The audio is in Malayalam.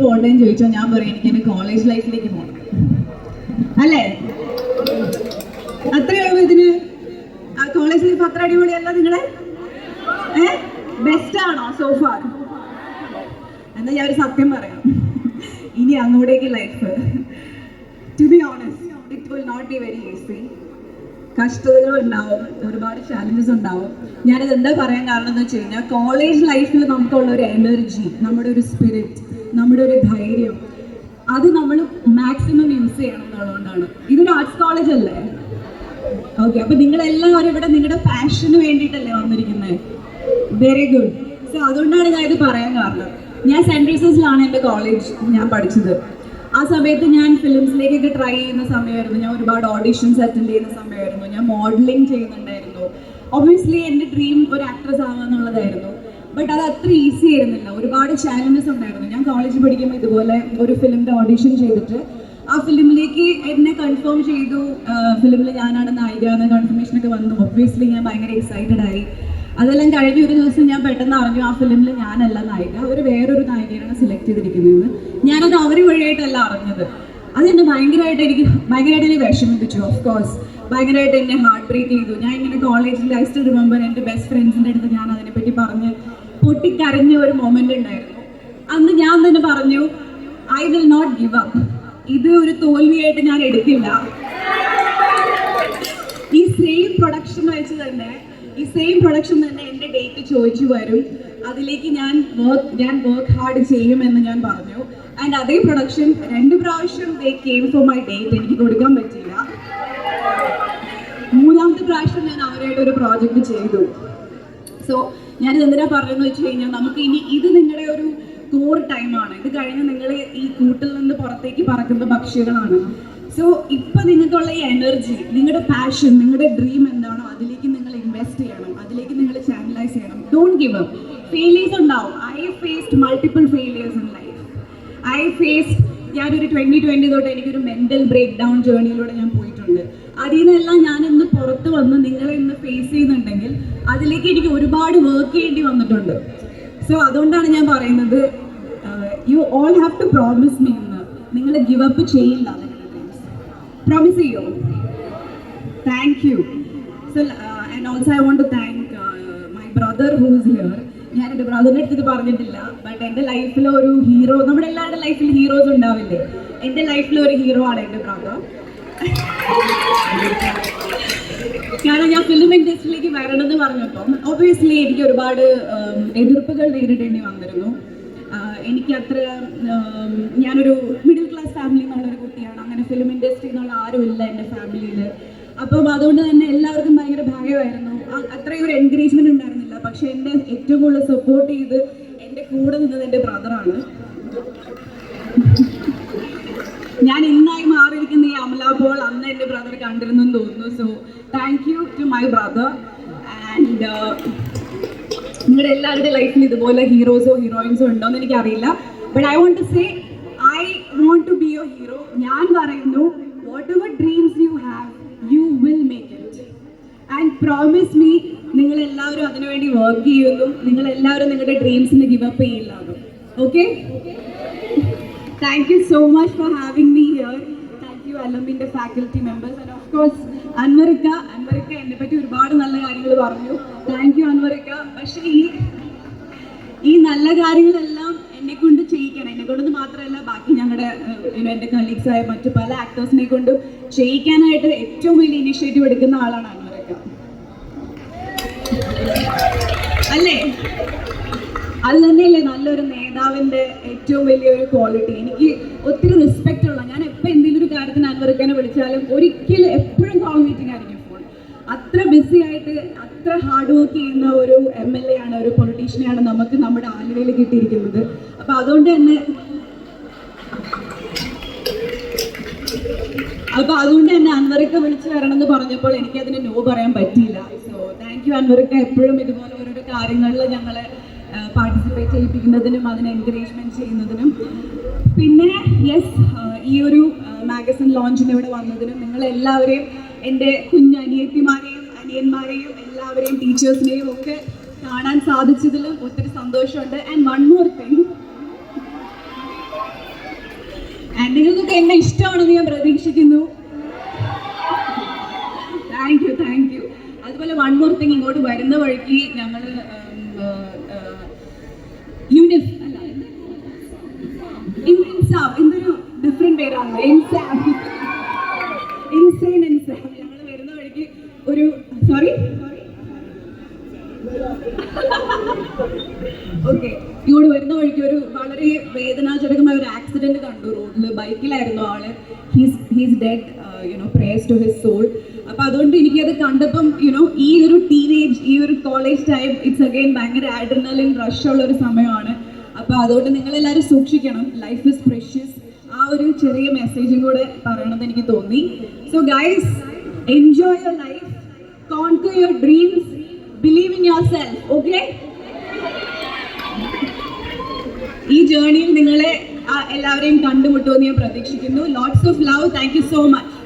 പോകണ്ടേന്ന് ചോദിച്ചാൽ ഞാൻ പറയും എനിക്ക് എന്റെ കോളേജ് ലൈഫിലേക്ക് പോകണം അല്ലേ? അത്രയുള്ളൂ ഇതിന്. ആ കോളേജ് ലൈഫ് അത്ര അടിപൊളിയല്ല നിങ്ങളെ? ഏ? ബെസ്റ്റ് ആണോ സോഫാർ എന്നാ ഞാൻ ഒരു സത്യം പറയാം. ഇനി അങ്ങോട്ടേക്ക് life to be honest it will not be very easy കഷ്ടതകൾ ഉണ്ടാവും ഒരുപാട് ചാലഞ്ചസ് ഉണ്ടാവും. ഞാനിത് എന്താ പറയാൻ കാരണം എന്ന് വെച്ച് കഴിഞ്ഞാൽ കോളേജ് ലൈഫിൽ നമുക്കുള്ള ഒരു എനർജി നമ്മുടെ ഒരു സ്പിരിറ്റ് നമ്മുടെ ഒരു ധൈര്യം. അത് നമ്മൾ മാക്സിമം യൂസ് ചെയ്യണം എന്നുള്ളതുകൊണ്ടാണ്. ഇതൊരു ആർട്സ് കോളേജ് അല്ലേ? ഓക്കെ അപ്പൊ നിങ്ങളെല്ലാവരും ഇവിടെ നിങ്ങളുടെ പാഷന് വേണ്ടിയിട്ടല്ലേ വന്നിരിക്കുന്നത് വെരി ഗുഡ് സോ അതുകൊണ്ടാണ് ഞാൻ ഇത് പറയാൻ കാരണം. ഞാൻ സെൻട്രൽ റീസസിലാണ് എന്റെ കോളേജ് ഞാൻ പഠിച്ചത്. ആ സമയത്ത് ഞാൻ ഫിലിംസിലേക്കൊക്കെ ട്രൈ ചെയ്യുന്ന സമയമായിരുന്നു. ഞാൻ ഒരുപാട് ഓഡീഷൻസ് അറ്റൻഡ് ചെയ്യുന്ന സമയമായിരുന്നു. ഞാൻ മോഡലിംഗ് ചെയ്യുന്നുണ്ടായിരുന്നു. ഒബ്വിയസ്ലി എന്റെ ഡ്രീം ഒരു ആക്ട്രസ് ആവുക എന്നുള്ളതായിരുന്നു ബട്ട് അത് അത്ര ഈസി ആയിരുന്നില്ല. ഒരുപാട് ചാലഞ്ചസ് ഉണ്ടായിരുന്നു. ഞാൻ കോളേജിൽ പഠിക്കുമ്പോൾ ഇതുപോലെ ഒരു ഫിലിമിന്റെ ഓഡീഷൻ ചെയ്തിട്ട് ആ ഫിലിമിലേക്ക് എന്നെ കൺഫേം ചെയ്തു. ഫിലിമിൽ ഞാനാണ് നായിക എന്ന കൺഫർമേഷൻ ഒക്കെ വന്നു. ഒബ്വിയസ്ലി ഞാൻ ഭയങ്കര എക്സൈറ്റഡ് ആയി. അതെല്ലാം കഴിഞ്ഞ ഒരു ദിവസം ഞാൻ പെട്ടെന്ന് അറിഞ്ഞു ആ ഫിലിമിൽ ഞാനല്ല നായിക. അവർ വേറൊരു നായികയാണ് സെലക്ട് ചെയ്തിരിക്കുന്നത്. ഞാനത് അവർ വഴിയായിട്ടല്ല അറിഞ്ഞത്. അതെന്നെ ഭയങ്കരമായിട്ട് എനിക്ക് ഭയങ്കരമായിട്ട് എന്നെ വിഷമിപ്പിച്ചു ഓഫ് കോഴ്സ് ഭയങ്കരമായിട്ട് എന്നെ ഹാർട്ട് ബ്രേക്ക് ചെയ്തു. ഞാൻ ഇങ്ങനെ കോളേജിൽ ഐ സ്റ്റിൽ റിമെമ്പർ എന്റെ ബെസ്റ്റ് ഫ്രണ്ട്സിന്റെ അടുത്ത് ഞാൻ അതിനെപ്പറ്റി പറഞ്ഞ് പൊട്ടിക്കരഞ്ഞ ഒരു മൊമെന്റ് ഉണ്ടായിരുന്നു. അന്ന് ഞാൻ തന്നെ പറഞ്ഞു I will not give up ഇത് ഒരു തോൽവിയായിട്ട് ഞാൻ എടുക്കില്ല. ഈ സെയിം പ്രൊഡക്ഷൻ വെച്ച് തന്നെ ഈ സെയിം പ്രൊഡക്ഷൻ തന്നെ എന്റെ ഡേറ്റ് ചോദിച്ചു വരും. അതിലേക്ക് ഞാൻ വർക്ക് ഞാൻ വർക്ക് ഹാർഡ് ചെയ്യുമെന്ന് ഞാൻ പറഞ്ഞു. ആൻഡ് അതേ പ്രൊഡക്ഷൻ രണ്ട് പ്രാവശ്യം ദേ ഫോർ മൈ ഡേറ്റ് എനിക്ക് കൊടുക്കാൻ പറ്റില്ല മൂന്നാമത്തെ പ്രാവശ്യം ഞാൻ അവരായിട്ട് ഒരു പ്രോജക്റ്റ് ചെയ്തു. സോ ഞാനിത് എന്തിനാ പറഞ്ഞെന്ന് വെച്ച് കഴിഞ്ഞാൽ നമുക്ക് ഇനി ഇത് നിങ്ങളുടെ ഒരു കോർ ടൈമാണ് ഇത് കഴിഞ്ഞ് നിങ്ങൾ ഈ കൂട്ടിൽ നിന്ന് പുറത്തേക്ക് പറക്കുന്ന പക്ഷികളാണ്. സോ ഇപ്പൊ നിങ്ങൾക്കുള്ള ഈ എനർജി നിങ്ങളുടെ പാഷൻ നിങ്ങളുടെ ഡ്രീം എന്താണോ അതിലേക്ക് നിങ്ങൾ ഇൻവെസ്റ്റ് ചെയ്യണം. അതിലേക്ക് നിങ്ങൾ ചാനലൈസ് ചെയ്യണം. ഡോണ്ട് ഗിവ് അപ്പ് ഫെയിലിയേഴ്സ് ഉണ്ടാവും. I faced multiple failures in life I face ഞാനൊരു ട്വന്റി ട്വന്റി തൊട്ട് എനിക്കൊരു മെന്റൽ ബ്രേക്ക് ഡൗൺ ജേർണിയിലൂടെ ഞാൻ പോയിട്ടുണ്ട്. അതിൽ നിന്നെല്ലാം ഞാൻ ഇന്ന് പുറത്ത് വന്ന് നിങ്ങളെ ഇന്ന് ഫേസ് ചെയ്യുന്നുണ്ടെങ്കിൽ അതിലേക്ക് എനിക്ക് ഒരുപാട് വർക്ക് ചെയ്യേണ്ടി വന്നിട്ടുണ്ട്. സോ അതുകൊണ്ടാണ് ഞാൻ പറയുന്നത് you all have to promise me എന്ന് നിങ്ങൾ ഗിവ് അപ്പ് ചെയ്യില്ല പ്രോമിസ് ചെയ്യോ? Thank you so and also I want to thank my brother who's here ഞാൻ എന്റെ ബ്രദറിന്റെ അടുത്ത് ഇത് പറഞ്ഞിട്ടില്ല. ബട്ട് എന്റെ ലൈഫിൽ ഒരു ഹീറോ നമ്മുടെ എല്ലാവരുടെ ലൈഫിൽ ഹീറോസ് ഉണ്ടാവില്ലേ? എന്റെ ലൈഫിൽ ഒരു ഹീറോ ആണ് എന്റെ ബ്രദർ കാരണം ഞാൻ ഫിലിം ഇൻഡസ്ട്രിയിലേക്ക് വരണമെന്ന് പറഞ്ഞപ്പം ഒബിയസ്ലി എനിക്ക് ഒരുപാട് എതിർപ്പുകൾ നേരിടേണ്ടി വന്നിരുന്നു. എനിക്ക് അത്ര ഞാനൊരു മിഡിൽ ക്ലാസ് ഫാമിലി എന്നുള്ളൊരു കുട്ടിയാണ്. അങ്ങനെ ഫിലിം ഇൻഡസ്ട്രി എന്നുള്ള ആരുമില്ല എന്റെ ഫാമിലിയിൽ അപ്പം അതുകൊണ്ട് തന്നെ എല്ലാവർക്കും ഭയങ്കര ഭയമായിരുന്നു അത്രയും ഒരു എൻകറേജ്മെന്റ് ഉണ്ടായിരുന്നില്ല. പക്ഷെ എന്നെ ഏറ്റവും കൂടുതൽ സപ്പോർട്ട് ചെയ്ത് എന്റെ കൂടെ നിന്നത് എന്റെ ബ്രദറാണ് ഞാൻ ഇന്നായി മാറിയിരിക്കുന്ന ഈ അമല പോൾ അന്ന് എന്റെ ബ്രദർ കണ്ടിരുന്നു എന്ന് തോന്നുന്നു. So thank you to my brother and നിങ്ങളുടെ എല്ലാവരുടെ ലൈഫിൽ ഇതുപോലെ ഹീറോസോ ഹീറോയിൻസോ ഉണ്ടോ എന്ന് എനിക്കറിയില്ല. But I want to say I want to be your hero ഞാൻ പറയുന്നു whatever dreams you have you will make it and promise me നിങ്ങൾ എല്ലാവരും അതിനുവേണ്ടി വർക്ക് ചെയ്യുന്നു. നിങ്ങൾ എല്ലാവരും നിങ്ങളുടെ ഡ്രീംസിന് ഗിവ് അപ്പ് ചെയ്യില്ല okay thank you so much for having me here thank you അലമിന്റെ faculty members and of course അൻവറിക്ക. അൻവറിക്ക എന്നെ പറ്റി ഒരുപാട് നല്ല കാര്യങ്ങൾ പറഞ്ഞു. താങ്ക് യു അൻവറിക്ക. പക്ഷേ ഈ ഈ നല്ല കാര്യങ്ങളെല്ലാം ചെയ്യിക്കണം എന്നെ കൊണ്ടൊന്നും മാത്രമല്ല ബാക്കി ഞങ്ങളുടെ എന്റെ എന്റെ ആയ മറ്റു പല ആക്ടേഴ്സിനെ കൊണ്ട് ചെയ്യിക്കാനായിട്ട് ഏറ്റവും വലിയ ഇനിഷ്യേറ്റീവ് എടുക്കുന്ന ആളാണ് അൻവറിക്ക അല്ലേ? അത് തന്നെയല്ലേ നല്ലൊരു നേതാവിന്റെ ഏറ്റവും വലിയൊരു ക്വാളിറ്റി എനിക്ക് ഒത്തിരി റെസ്പെക്റ്റ് ഉള്ള ഞാൻ എപ്പോ എന്തെങ്കിലും ഒരു കാര്യത്തിന് അനുവദിക്കാനെ വിളിച്ചാലും ഒരിക്കലും എപ്പോഴും കോൾ മീറ്റിംഗ് ആയിരിക്കും. അത്ര ബിസി ആയിട്ട് അത്ര ഹാർഡ് വർക്ക് ചെയ്യുന്ന ഒരു എം എൽ എ ആണ് ഒരു പൊളിറ്റീഷ്യനെയാണ് നമുക്ക് നമ്മുടെ ആലുവയിൽ കിട്ടിയിരിക്കുന്നത്. അപ്പൊ അതുകൊണ്ട് തന്നെ അപ്പൊ അതുകൊണ്ട് തന്നെ അൻവറിക്ക വിളിച്ചു വരണം എന്ന് പറഞ്ഞപ്പോൾ എനിക്ക് അതിന് നോ പറയാൻ പറ്റിയില്ല. സോ താങ്ക് യു അൻവറിക്ക എപ്പോഴും ഇതുപോലെ ഓരോരോ കാര്യങ്ങളിൽ ഞങ്ങളെ പാർട്ടിസിപ്പേറ്റ് ചെയ്യിപ്പിക്കുന്നതിനും അതിനെ എൻകറേജ്മെന്റ് ചെയ്യുന്നതിനും. പിന്നെ യെസ് ഈ ഒരു മാഗസിൻ ലോഞ്ചിന് ഇവിടെ വന്നതിനും നിങ്ങൾ എല്ലാവരെയും എന്റെ കുഞ്ഞനിയത്തിമാരെയും അനിയന്മാരെയും എല്ലാവരെയും ടീച്ചേഴ്സിനെയും ഒക്കെ കാണാൻ സാധിച്ചതിലും ഒത്തിരി സന്തോഷമുണ്ട്. ആൻഡ് വൺ മോർ തിങ് നിങ്ങൾക്കൊക്കെ എന്നെ ഇഷ്ടമാണെന്ന് ഞാൻ പ്രതീക്ഷിക്കുന്നു. താങ്ക് യു താങ്ക് യു അതുപോലെ വൺ മോർ തിങ് ഇങ്ങോട്ട് വരുന്ന വഴിക്ക് ഞങ്ങൾ യൂണിഫ് അല്ല എന്തൊരു ഡിഫറെന്റ് പേരാണ്. ഇൻസാഫ് ഇൻസൈൻ ഇൻസാഫ് ഞങ്ങൾ വരുന്ന വഴിക്ക് ഒരു സോറി ഓക്കെ ഇങ്ങോട്ട് വരുന്ന വഴിക്ക് ഒരു വളരെ വേദനാജനകമായ ഒരു ആക്സിഡന്റ് കണ്ടു റോഡിൽ ബൈക്കിലായിരുന്നു ആൾ. He's dead you know prays to his soul അപ്പൊ അതുകൊണ്ട് എനിക്കത് കണ്ടപ്പം യുനോ ഈ ഒരു ടീനേജ് ഈ ഒരു കോളേജ് ടൈം ഇറ്റ്സ് അഗൈൻ ഭയങ്കര ആഡ്രിനലിൻ റഷ് ഉള്ള ഒരു സമയമാണ്. അപ്പൊ അതുകൊണ്ട് നിങ്ങൾ എല്ലാവരും സൂക്ഷിക്കണം. ലൈഫ് ഇസ് പ്രഷ്യസ് ആ ഒരു ചെറിയ മെസ്സേജും കൂടെ പറയണമെന്ന് എനിക്ക് തോന്നി. So guys enjoy your life conquer your dreams, believe in yourself, okay? ഈ ജേർണിയിൽ നിങ്ങളെ എല്ലാവരെയും കണ്ടുമുട്ടുമെന്ന് ഞാൻ പ്രതീക്ഷിക്കുന്നു. Lots of love thank you so much